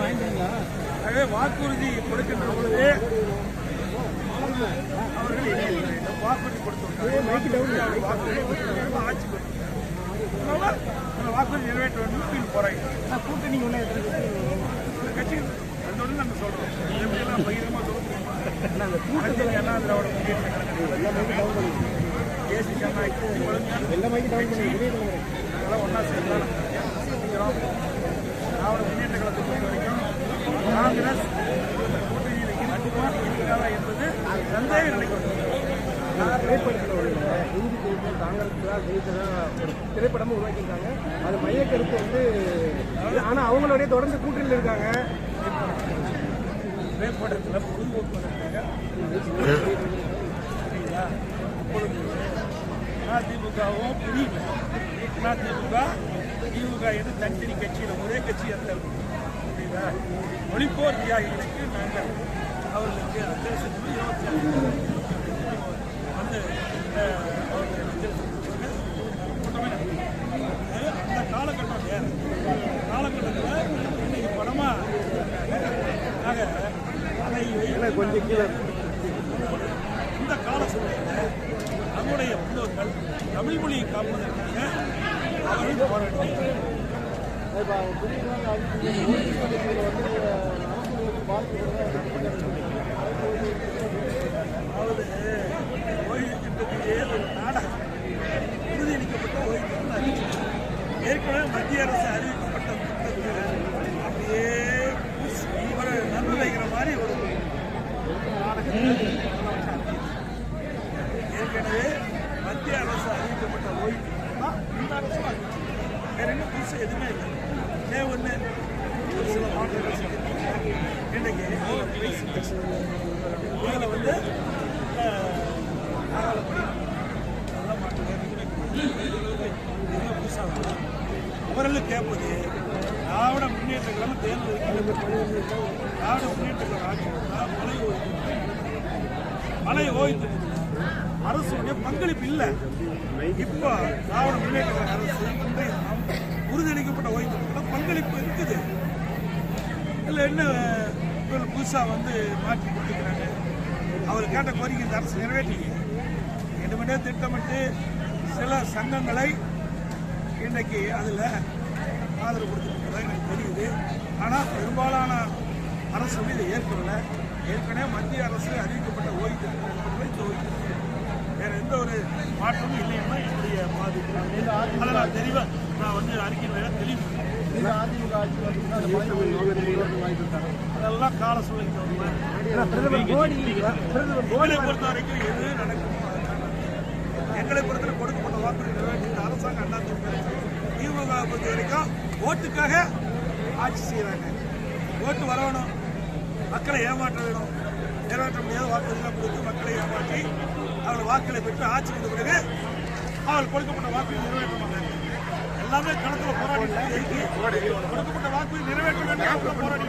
ஆகவே வாக்குறுதி கொடுக்கின்ற பொழுது அவர்கள் இணைய வேண்டும் வாக்குறுதி கொடுத்திருக்காங்க வாக்குறுதி ஆட்சி வாக்குறுதி நிறைவேற்ற வேண்டும் போராட்டம் கூட்டணி ஒன்று கட்சிகள் அதோட நம்ம சொல்றோம். எப்படியெல்லாம் பகிரமா சொல்லுவோம் என்ன திராவிட முன்னேற்ற கழகம். தேசிய ஜனநாயக கூட்டணி வழங்கினால் எல்லா மைக்கு டவுன் பண்ணி அதெல்லாம் ஒன்றா சேர்ந்தாலும் செஞ்சிடும் திராவிட முன்னேற்ற கழகத்தை பொறுத்த வரைக்கும் காங்கிரஸ் கூட்டணியில் இருக்குமா இருக்காதா என்பது சந்தேகம் நினைக்கிறது திரைப்படத்தில் உள்ள இந்தி தேர்தல் காங்கிரஸ் தான் ஜெயிச்சதா ஒரு திரைப்படமும் உருவாக்கியிருக்காங்க அது மையக்கருத்து வந்து ஆனால் அவங்களோடய தொடர்ந்து கூட்டணியில் இருக்காங்க திரைப்படத்தில் பொழுதுபோக்குவதற்காக சரிங்களா இப்பொழுது அதிமுகவும் பிரிவு அதிமுக திமுக என்று தனித்தனி கட்சியில் ஒரே கட்சியாக அல்ல புரியுதா ஒளிப்போர் தியாகிகளுக்கு நாங்கள் அவர்களுக்கு அத்தியாவசிய இருபத்தி வந்து அந்த காலகட்டம் வேறு காலகட்டத்தில் இன்னைக்கு படமாக ஆக அதை கொஞ்சம் கீழே. இந்த கால சூழ்நிலையில் நம்முடைய முன்னோர்கள் தமிழ் மொழியை காப்பதற்காக அவர்கள் அதாவது ஓய்வு திட்டத்திலேயே ஒரு நாடகம் உறுதியளிக்கப்பட்ட ஓய்வு திட்டம் அறிவிச்சு ஏற்கனவே மத்திய அரசு அறிவிக்கப்பட்ட திட்டத்தில் அப்படியே பூசி இவரை நன்மை மாதிரி ஒரு நாடகத்தை ஏற்கனவே மத்திய அரசு அறிவிக்கப்பட்ட ஓய்வு திட்டம் தான் இந்த அரசும் அறிவிச்சு வேற என்ன புதுசு எதுவுமே இல்லை இதே ஒன்று ஒரு சில மாநில இதில் வந்து அஹ், நாடாளுமன்ற நல்ல மாற்றம் புதுசாக அவர்களும் கேட்பது திராவிட முன்னேற்ற கழகம் தேர்ந்தெடுக்கிறது திராவிட முன்னேற்ற கழகம் ஆட்சி மலை ஓய்வு மலை ஓய்வு அரசுடைய பங்களிப்பு இல்லை இப்போ திராவிட முன்னேற்ற கழக அரசு இன்றைய தினம் உறுதியளிக்கப்பட்ட ஓய்வு பங்களிப்பு இருக்குது இல்லை என்ன இவர்கள் புதுசாக வந்து மாற்றி கொடுத்துருக்குறாங்க. அவர் கேட்ட கோரிக்கை இந்த அரசு நிறைவேற்றிங்க. இனிமேலே திட்டமிட்டு சில சங்கங்களை இன்றைக்கு அதில் ஆதரவு கொடுத்துருக்கிறதா எனக்கு தெரியுது. ஆனால் பெரும்பாலான அரசு வந்து இதை ஏற்கவில்லை. ஏற்கனவே மத்திய அரசு அறிவிக்கப்பட்ட ஓய்வு திட்டம் ஓய்வு எந்த ஒரு மாற்றமும் இல்லைன்னா என்னுடைய பாதிப்பு. அதை நான் தெளிவாக நான் வந்து அறிக்கையில் தெளிவு. அதிமுக ஆட்சி வந்து வாய்ப்பு அதெல்லாம் கால சூழ்நிலை எங்களை பொறுத்த வரைக்கும் எது நடக்குமோ. எங்களை பொறுத்தவரை கொடுக்கப்பட்ட வாக்குறுதி நிறைவேற்றி இந்த அரசாங்கம் அண்ணா திமுக பொறுத்த வரைக்கும் ஓட்டுக்காக ஆட்சி செய்கிறாங்க ஓட்டு வரணும். மக்களை ஏமாற்ற வேணும். நிறைவேற்ற முடியாத வாக்குறுதிலாம் கொடுத்து மக்களை ஏமாற்றி அவர்கள் வாக்குகளை பெற்று ஆட்சி வந்த பிறகு அவர்கள் கொடுக்கப்பட்ட வாக்குறுதி நிறைவேற்ற மாட்டாங்க. எல்லாமே களத்தில் போராடி கொடுக்கப்பட்ட வாக்குறுதி நிறைவேற்ற வேண்டும் போராடி